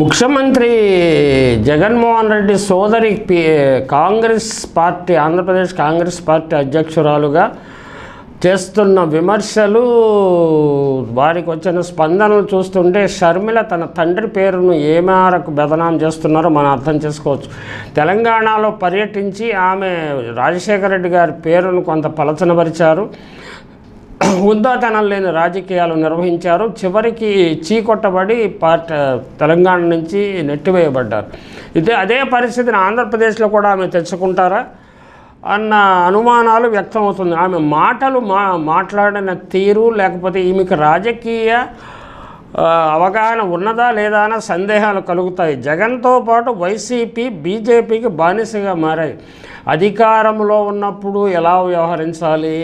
ముఖ్యమంత్రి జగన్మోహన్ రెడ్డి సోదరి పి- కాంగ్రెస్ పార్టీ ఆంధ్రప్రదేశ్ కాంగ్రెస్ పార్టీ అధ్యక్షురాలుగా చేస్తున్న విమర్శలు వారికి వచ్చిన స్పందనలు చూస్తుంటే షర్మిల తన తండ్రి పేరును ఏ మేరకు చేస్తున్నారో మనం అర్థం చేసుకోవచ్చు. తెలంగాణలో పర్యటించి ఆమె రాజశేఖర రెడ్డి గారి పేరును కొంత పలచనపరిచారు. హుందాతనం లేని రాజకీయాలు నిర్వహించారు. చివరికి చీకొట్టబడి పార్టీ తెలంగాణ నుంచి నెట్టివేయబడ్డారు. ఇదే అదే పరిస్థితిని ఆంధ్రప్రదేశ్లో కూడా ఆమె తెచ్చుకుంటారా అన్న అనుమానాలు వ్యక్తమవుతుంది. ఆమె మాటలు మా మాట్లాడిన తీరు లేకపోతే ఈమెకు రాజకీయ అవగాహన ఉన్నదా లేదా అన్న సందేహాలు కలుగుతాయి. జగన్తో పాటు వైసీపీ బీజేపీకి బానిసగా మారాయి. అధికారంలో ఉన్నప్పుడు ఎలా వ్యవహరించాలి?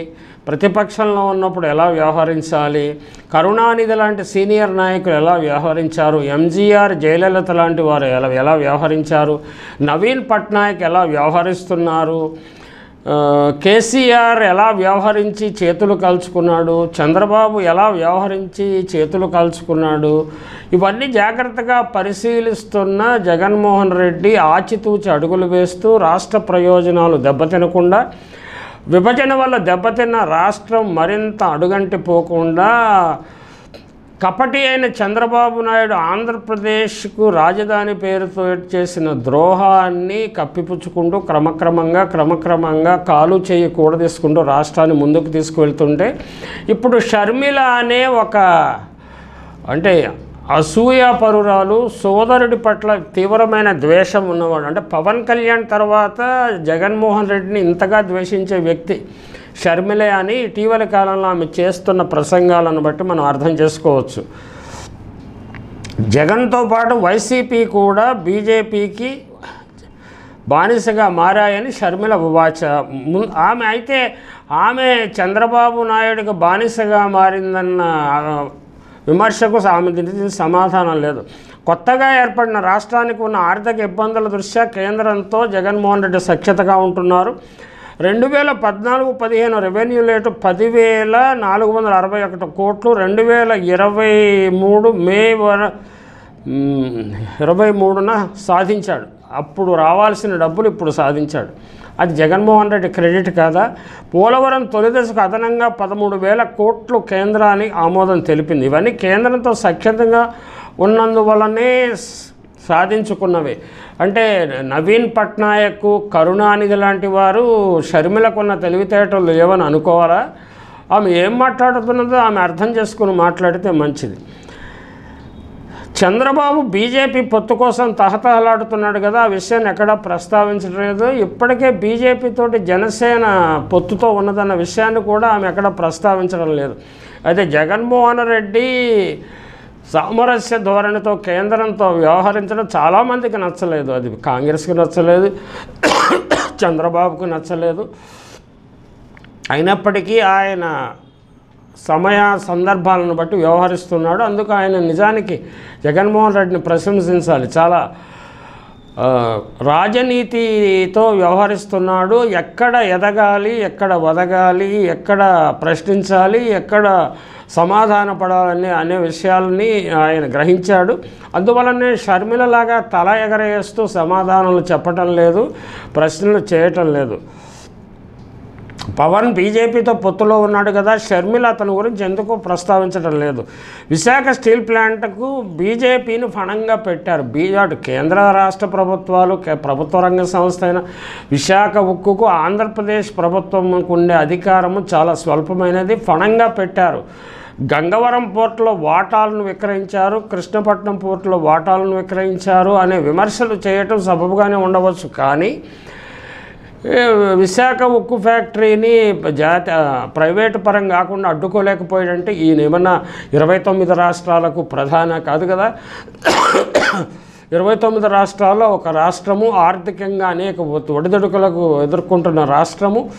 ప్రతిపక్షంలో ఉన్నప్పుడు ఎలా వ్యవహరించాలి? కరుణానిధి లాంటి సీనియర్ నాయకులు ఎలా వ్యవహరించారు? ఎంజీఆర్ జయలలిత లాంటి వారు ఎలా ఎలా వ్యవహరించారు? నవీన్ పట్నాయక్ ఎలా వ్యవహరిస్తున్నారు? కేసీఆర్ ఎలా వ్యవహరించి చేతులు కలుచుకున్నాడు చంద్రబాబు ఎలా వ్యవహరించి చేతులు కలుచుకున్నాడు ఇవన్నీ జాగ్రత్తగా పరిశీలిస్తున్న జగన్మోహన్ రెడ్డి ఆచితూచి అడుగులు వేస్తూ రాష్ట్ర ప్రయోజనాలు దెబ్బతినకుండా విభజన వల్ల దెబ్బతిన్న రాష్ట్రం మరింత అడుగంటి పోకుండా కపటి అయిన చంద్రబాబు నాయుడు ఆంధ్రప్రదేశ్కు రాజధాని పేరుతో చేసిన ద్రోహాన్ని కప్పిపుచ్చుకుంటూ క్రమక్రమంగా క్రమక్రమంగా కాలు చేయి కూడదీసుకుంటూ రాష్ట్రాన్ని ముందుకు తీసుకువెళ్తుంటే ఇప్పుడు షర్మిల అనే ఒక అంటే అసూయ పరురాలు సోదరుడి పట్ల తీవ్రమైన ద్వేషం ఉన్నవాడు. అంటే పవన్ కళ్యాణ్ తర్వాత జగన్మోహన్ రెడ్డిని ఇంతగా ద్వేషించే వ్యక్తి షర్మిలే అని ఇటీవల కాలంలో ఆమె చేస్తున్న ప్రసంగాలను బట్టి మనం అర్థం చేసుకోవచ్చు. జగన్తో పాటు వైసీపీ కూడా బీజేపీకి బానిసగా మారాయని షర్మిల వాచ. ము- ఆమె అయితే ఆమె చంద్రబాబు నాయుడుకి బానిసగా మారిందన్న విమర్శకు ఆమె సమాధానం లేదు. కొత్తగా ఏర్పడిన రాష్ట్రానికి ఉన్న ఆర్థిక ఇబ్బందుల దృష్ట్యా కేంద్రంతో జగన్మోహన్ రెడ్డి సఖ్యతగా ఉంటున్నారు. రెండు వేల పద్నాలుగు పదిహేను రెవెన్యూ రేటు పదివేల నాలుగు వందల అరవై ఒకటి కోట్లు రెండు వేల ఇరవై మూడు మే వర ఇరవై మూడున సాధించాడు. అప్పుడు రావాల్సిన డబ్బులు ఇప్పుడు సాధించాడు. అది జగన్మోహన్ రెడ్డి క్రెడిట్ కాదా? పోలవరం తొలి దశకు అదనంగా పదమూడు వేల కోట్లు కేంద్రానికి ఆమోదం తెలిపింది. ఇవన్నీ కేంద్రంతో సఖ్యతంగా ఉన్నందువలనే సాధించుకున్నవి. అంటే నవీన్ పట్నాయక్ కరుణానిధి లాంటి వారు షర్మిలకున్న తెలివితేటలు లేవని అనుకోవాలా? ఆమె ఏం మాట్లాడుతున్నదో ఆమె అర్థం చేసుకుని మాట్లాడితే మంచిది. చంద్రబాబు బీజేపీ పొత్తు కోసం తహతహలాడుతున్నాడు కదా ఆ విషయాన్ని ఎక్కడా ప్రస్తావించలేదు ఇప్పటికే బీజేపీతోటి జనసేన పొత్తుతో ఉన్నదన్న విషయాన్ని కూడా ఆమె ఎక్కడ ప్రస్తావించడం లేదు. అయితే జగన్మోహన్ రెడ్డి సామరస్య ధోరణితో కేంద్రంతో వ్యవహరించడం చాలామందికి నచ్చలేదు. అది కాంగ్రెస్కి నచ్చలేదు చంద్రబాబుకు నచ్చలేదు. అయినప్పటికీ ఆయన సమయ సందర్భాలను బట్టి వ్యవహరిస్తున్నాడు. అందుకు ఆయన నిజానికి జగన్మోహన్ రెడ్డిని ప్రశంసించాలి. చాలా రాజనీతితో వ్యవహరిస్తున్నాడు. ఎక్కడ ఎదగాలి ఎక్కడ వదగాలి ఎక్కడ ప్రశ్నించాలి ఎక్కడ సమాధాన పడాలని అనే విషయాలని ఆయన గ్రహించాడు. అందువలనే షర్మిలలాగా తల ఎగరేస్తూ సమాధానాలు చెప్పటం లేదు ప్రశ్నలు చేయటం లేదు. పవన్ బీజేపీతో పొత్తులో ఉన్నాడు కదా షర్మిల అతని గురించి ఎందుకు ప్రస్తావించడం లేదు? విశాఖ స్టీల్ ప్లాంట్కు బీజేపీని ఫణంగా పెట్టారు. బీజాటు కేంద్ర రాష్ట్ర ప్రభుత్వాలు కే- ప్రభుత్వ రంగ సంస్థ అయిన విశాఖ ఉక్కుకు ఆంధ్రప్రదేశ్ ప్రభుత్వంకు ఉండే అధికారము చాలా స్వల్పమైనది ఫణంగా పెట్టారు. గంగవరం పోర్టులో వాటాలను విక్రయించారు కృష్ణపట్నం పోర్టులో వాటాలను విక్రయించారు అనే విమర్శలు చేయటం సబబుగానే ఉండవచ్చు. కానీ విశాఖ ఉక్కు ఫ్యాక్టరీని జాతి ప్రైవేటు పరం కాకుండా అడ్డుకోలేకపోయాడంటే ఈయన ఏమన్నా ఇరవై తొమ్మిది రాష్ట్రాలకు ప్రధాన కాదు కదా? ఇరవై తొమ్మిది రాష్ట్రాల్లో ఒక రాష్ట్రము ఆర్థికంగా అనేక ఒడిదుడుకులకు ఎదుర్కొంటున్న రాష్ట్రము.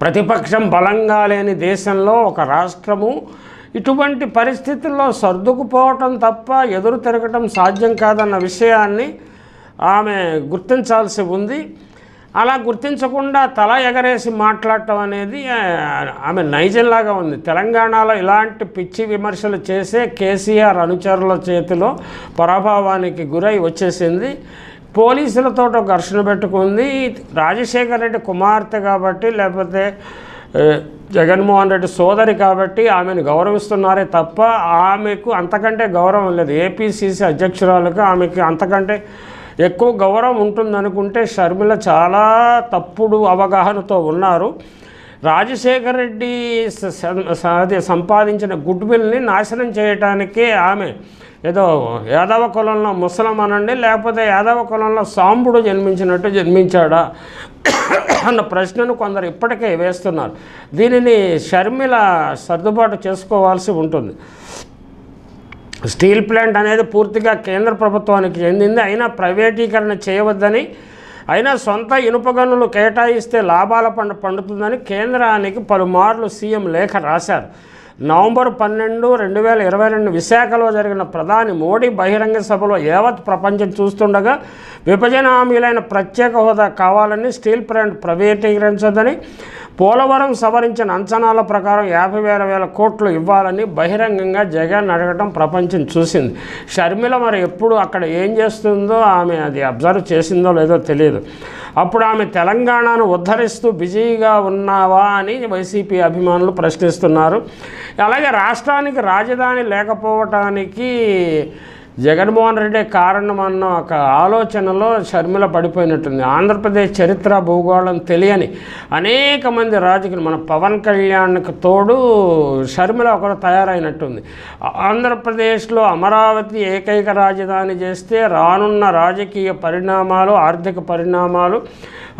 ప్రతిపక్షం బలంగా లేని దేశంలో ఒక రాష్ట్రము. ఇటువంటి పరిస్థితుల్లో సర్దుకుపోవటం తప్ప ఎదురు తిరగటం సాధ్యం కాదన్న విషయాన్ని ఆమె గుర్తించాల్సి ఉంది. అలా గుర్తించకుండా తల ఎగరేసి మాట్లాడటం అనేది ఆమె నైజంలాగా ఉంది. తెలంగాణలో ఇలాంటి పిచ్చి విమర్శలు చేసే కేసీఆర్ అనుచరుల చేతిలో పరాభావానికి గురై వచ్చేసింది. పోలీసులతో ఘర్షణ పెట్టుకుంది. రాజశేఖర రెడ్డి కుమార్తె కాబట్టి లేకపోతే జగన్మోహన్ రెడ్డి సోదరి కాబట్టి ఆమెను గౌరవిస్తున్నారే తప్ప ఆమెకు అంతకంటే గౌరవం లేదు. ఏపీసీసీ అధ్యక్షురాలకు ఆమెకి అంతకంటే ఎక్కువ గౌరవం ఉంటుందనుకుంటే షర్మిల చాలా తప్పుడు అవగాహనతో ఉన్నారు. రాజశేఖర రెడ్డి అది అదే సంపాదించిన గుడ్ విల్ని నాశనం చేయటానికే ఆమె ఏదో యాదవ కులంలో ముసలం అనండి లేకపోతే యాదవ కులంలో సాంబుడు జన్మించినట్టు జన్మించాడా అన్న ప్రశ్నను కొందరు ఇప్పటికే వేస్తున్నారు. దీనిని షర్మిల సర్దుబాటు చేసుకోవాల్సి ఉంటుంది. స్టీల్ ప్లాంట్ అనేది పూర్తిగా కేంద్ర ప్రభుత్వానికి చెందింది. అయినా ప్రైవేటీకరణ చేయవద్దని అయినా సొంత ఇనుప గనులు కేటాయిస్తే లాభాల పంట పండుతుందని కేంద్రానికి పలుమార్లు సీఎం లేఖ రాశారు. నవంబర్ పన్నెండు రెండు వేల ఇరవై రెండు విశాఖలో జరిగిన ప్రధాని మోడీ బహిరంగ సభలో యావత్ ప్రపంచం చూస్తుండగా విభజన హామీలైన ప్రత్యేక హోదా కావాలని స్టీల్ ప్లాంట్ ప్రైవేటీకరించదని పోలవరం సవరించిన అంచనాల ప్రకారం యాభై వేల వేల కోట్లు ఇవ్వాలని బహిరంగంగా జగన్ అడగటం ప్రపంచం చూసింది. షర్మిల మరి ఎప్పుడు అక్కడ ఏం చేస్తుందో ఆమె అది అబ్జర్వ్ చేసిందో లేదో తెలియదు. అప్పుడు ఆమె తెలంగాణను ఉద్ధరిస్తూ బిజీగా ఉన్నావా అని వైసీపీ అభిమానులు ప్రశ్నిస్తున్నారు. అలాగే రాష్ట్రానికి రాజధాని లేకపోవటానికి జగన్మోహన్ రెడ్డి కారణం అన్న ఒక ఆలోచనలో షర్మిల పడిపోయినట్టుంది. ఆంధ్రప్రదేశ్ చరిత్ర భూగోళం తెలియని అనేక మంది రాజకీయులు మన పవన్ కళ్యాణ్కి తోడు షర్మిల ఒకరు తయారైనట్టుంది. ఆంధ్రప్రదేశ్లో అమరావతి ఏకైక రాజధాని చేస్తే రానున్న రాజకీయ పరిణామాలు ఆర్థిక పరిణామాలు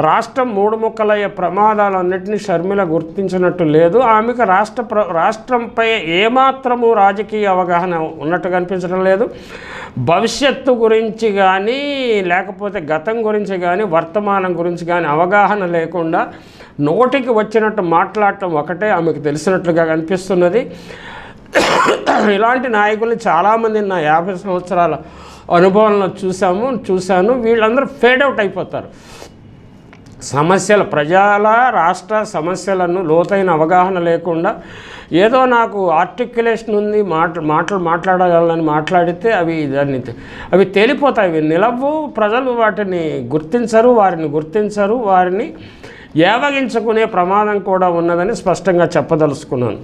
రాష్ట్రం మూడు ముక్కలయ్యే ప్రమాదాలన్నింటినీ షర్మిల గుర్తించినట్టు లేదు. ఆమెకు రాష్ట్ర ప్ర రాష్ట్రంపై ఏమాత్రము రాజకీయ అవగాహన ఉన్నట్టు కనిపించడం లేదు. భవిష్యత్తు గురించి కానీ లేకపోతే గతం గురించి కానీ వర్తమానం గురించి కానీ అవగాహన లేకుండా నోటికి వచ్చినట్టు మాట్లాడటం ఒకటే ఆమెకు తెలిసినట్లుగా కనిపిస్తున్నది ఇలాంటి నాయకులు చాలామంది నా యాభై సంవత్సరాల అనుభవంలో చూసాము చూశాను. వీళ్ళందరూ ఫేడ్ అవుట్ అయిపోతారు. సమస్యల ప్రజల రాష్ట్ర సమస్యలను లోతైన అవగాహన లేకుండా ఏదో నాకు ఆర్టిక్యులేషన్ ఉంది మాట మాటలు మాట్లాడగలని మాట్లాడితే అవి దాన్ని అవి తేలిపోతాయి అవి నిలవు ప్రజలు వాటిని గుర్తించరు వారిని గుర్తించరు వారిని ఏవగించుకునే ప్రమాదం కూడా ఉన్నదని స్పష్టంగా చెప్పదలుచుకున్నాను.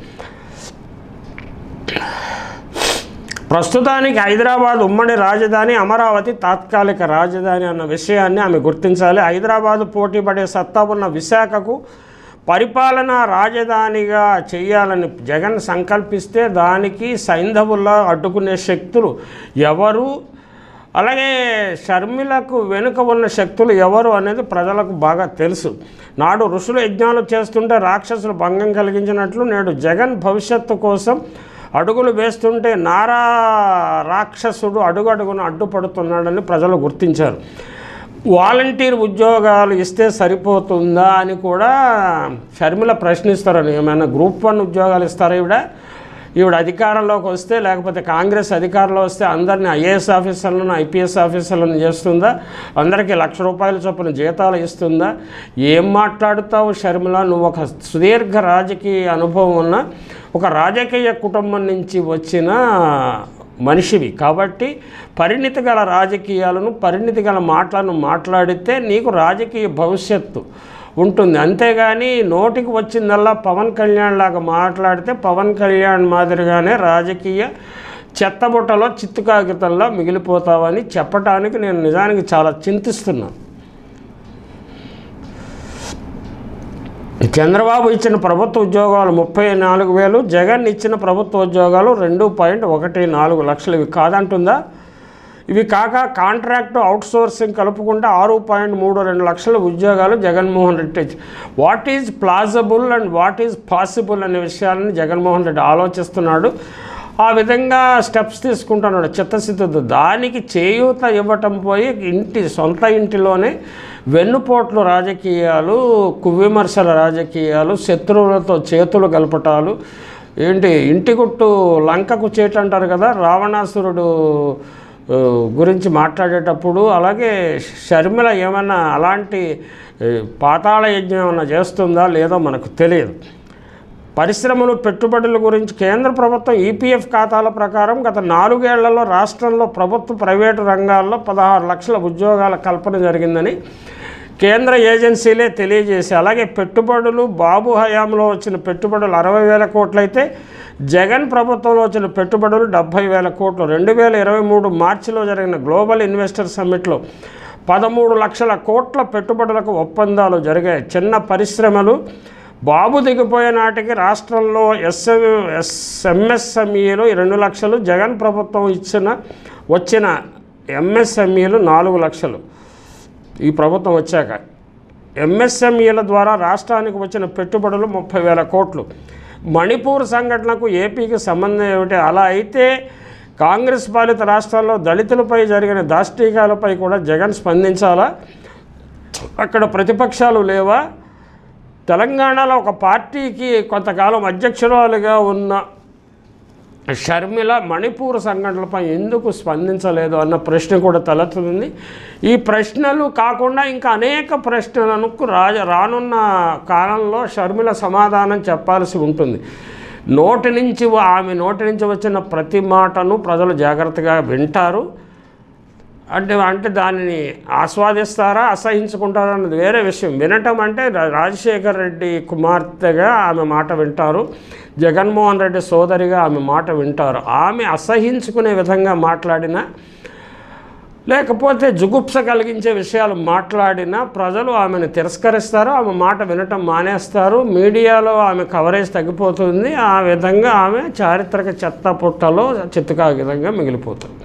ప్రస్తుతానికి హైదరాబాద్ ఉమ్మడి రాజధాని అమరావతి తాత్కాలిక రాజధాని అన్న విషయాన్ని ఆమె గుర్తించాలి. హైదరాబాద్ పోటీపడే సత్తా ఉన్న విశాఖకు పరిపాలనా రాజధానిగా చేయాలని జగన్ సంకల్పిస్తే దానికి సైంధవుల్లా అడ్డుకునే శక్తులు ఎవరు? అలాగే షర్మిలకు వెనుక ఉన్న శక్తులు ఎవరు అనేది ప్రజలకు బాగా తెలుసు. నాడు ఋషులు యజ్ఞాలు చేస్తుంటే రాక్షసులు భంగం కలిగించినట్లు నేడు జగన్ భవిష్యత్తు కోసం అడుగులు వేస్తుంటే నారా రాక్షసుడు అడుగడుగున అడ్డుపడుతున్నాడని ప్రజలు గుర్తించారు. వాలంటీర్ ఉద్యోగాలు ఇస్తే సరిపోతుందా అని కూడా షర్మిల ప్రశ్నిస్తారని ఏమైనా గ్రూప్ వన్ ఉద్యోగాలు ఇస్తారా ఈవిడ? ఈవిడ అధికారంలోకి వస్తే లేకపోతే కాంగ్రెస్ అధికారంలో వస్తే అందరినీ ఐఏఎస్ ఆఫీసర్లను ఐపీఎస్ ఆఫీసర్లను చేస్తుందా? అందరికీ లక్ష రూపాయల చొప్పున జీతాలు ఇస్తుందా? ఏం మాట్లాడుతావు షర్మిల? నువ్వు ఒక సుదీర్ఘ రాజకీయ అనుభవం ఉన్న ఒక రాజకీయ కుటుంబం నుంచి వచ్చిన మనిషివి. కాబట్టి పరిణితి గల రాజకీయాలను పరిణితి గల మాటలను మాట్లాడితే నీకు రాజకీయ భవిష్యత్తు ఉంటుంది. అంతేగాని నోటికి వచ్చిందల్లా పవన్ కళ్యాణ్ లాగా మాట్లాడితే పవన్ కళ్యాణ్ మాదిరిగానే రాజకీయ చెత్తబుట్టలో చిత్తు కాగితంలో మిగిలిపోతావని చెప్పటానికి నేను నిజానికి చాలా చింతిస్తున్నాను చంద్రబాబు ఇచ్చిన ప్రభుత్వ ఉద్యోగాలు ముప్పై నాలుగు వేలు జగన్ ఇచ్చిన ప్రభుత్వ ఉద్యోగాలు రెండు పాయింట్ ఒకటి నాలుగు లక్షలు. ఇవి కాదంటుందా? ఇవి కాక కాంట్రాక్ట్ అవుట్సోర్సింగ్ కలుపుకుంటే ఆరు పాయింట్ మూడు రెండు లక్షల ఉద్యోగాలు Jaganmohan Reddy what is plausible and what is possible అనే విషయాలని జగన్మోహన్ రెడ్డి ఆలోచిస్తున్నాడు. ఆ విధంగా స్టెప్స్ తీసుకుంటున్నాడు. చిత్తశుద్ధితో దానికి చేయూత ఇవ్వటం పోయి ఇంటి సొంత ఇంటిలోనే వెన్నుపోట్లు రాజకీయాలు కువిమర్శల రాజకీయాలు శత్రువులతో చేతులు గలపటాలు ఏంటి? ఇంటి గుట్టు లంకకు చేటు అంటారు కదా రావణాసురుడు గురించి మాట్లాడేటప్పుడు అలాగే షర్మిల ఏమైనా అలాంటి పాతాళ యజ్ఞం ఏమైనా చేస్తుందా లేదో మనకు తెలియదు. పరిశ్రమలు పెట్టుబడుల గురించి కేంద్ర ప్రభుత్వం ఈపీఎఫ్ ఖాతాల ప్రకారం గత నాలుగేళ్ళలో రాష్ట్రంలో ప్రభుత్వ ప్రైవేటు రంగాల్లో పదహారు లక్షల ఉద్యోగాల కల్పన జరిగిందని కేంద్ర ఏజెన్సీలే తెలియజేసి అలాగే పెట్టుబడులు బాబు హయాంలో వచ్చిన పెట్టుబడులు అరవై వేల కోట్లయితే జగన్ ప్రభుత్వంలో వచ్చిన పెట్టుబడులు డెబ్భై వేల కోట్లు. రెండు వేల ఇరవై మూడు మార్చిలో జరిగిన గ్లోబల్ ఇన్వెస్టర్ సమ్మిట్లో పదమూడు లక్షల కోట్ల పెట్టుబడులకు ఒప్పందాలు జరిగాయి. చిన్న పరిశ్రమలు బాబు దిగిపోయే నాటికి రాష్ట్రంలో ఎస్ఎం ఎస్ఎంఎస్ఎంఈలు రెండు లక్షలు జగన్ ప్రభుత్వం ఇచ్చిన వచ్చిన ఎంఎస్ఎంఈలు నాలుగు లక్షలు. ఈ ప్రభుత్వం వచ్చాక ఎంఎస్ఎంఈల ద్వారా రాష్ట్రానికి వచ్చిన పెట్టుబడులు ముప్పై వేల కోట్లు. మణిపూర్ సంఘటనకు ఏపీకి సంబంధం ఏమిటి? అలా అయితే కాంగ్రెస్ పాలిత రాష్ట్రాల్లో దళితులపై జరిగిన దాష్టీకాలపై కూడా జగన్ స్పందించాలా? అక్కడ ప్రతిపక్షాలు లేవా? తెలంగాణలో ఒక పార్టీకి కొంతకాలం అధ్యక్షురాలుగా ఉన్న షర్మిల మణిపూర్ సంఘటనలపై ఎందుకు స్పందించలేదు అన్న ప్రశ్న కూడా తలెత్తుంది ఈ ప్రశ్నలు కాకుండా ఇంకా అనేక ప్రశ్నలకు రాజ రానున్న కాలంలో షర్మిల సమాధానం చెప్పాల్సి ఉంటుంది. నోటి నుంచి ఆమె నోటి నుంచి వచ్చిన ప్రతి మాటను ప్రజలు జాగ్రత్తగా వింటారు. అంటే అంటే దానిని ఆస్వాదిస్తారా అసహించుకుంటారా అన్నది వేరే విషయం. వినటం అంటే రాజశేఖర్ రెడ్డి కుమార్తెగా ఆమె మాట వింటారు. జగన్మోహన్ రెడ్డి సోదరిగా ఆమె మాట వింటారు. ఆమె అసహించుకునే విధంగా మాట్లాడినా లేకపోతే జుగుప్స కలిగించే విషయాలు మాట్లాడినా ప్రజలు ఆమెను తిరస్కరిస్తారు ఆమె మాట వినటం మానేస్తారు. మీడియాలో ఆమె కవరేజ్ తగ్గిపోతుంది. ఆ విధంగా ఆమె చారిత్రక చెత్త పుట్టలో చిత్తకా విధంగా మిగిలిపోతుంది.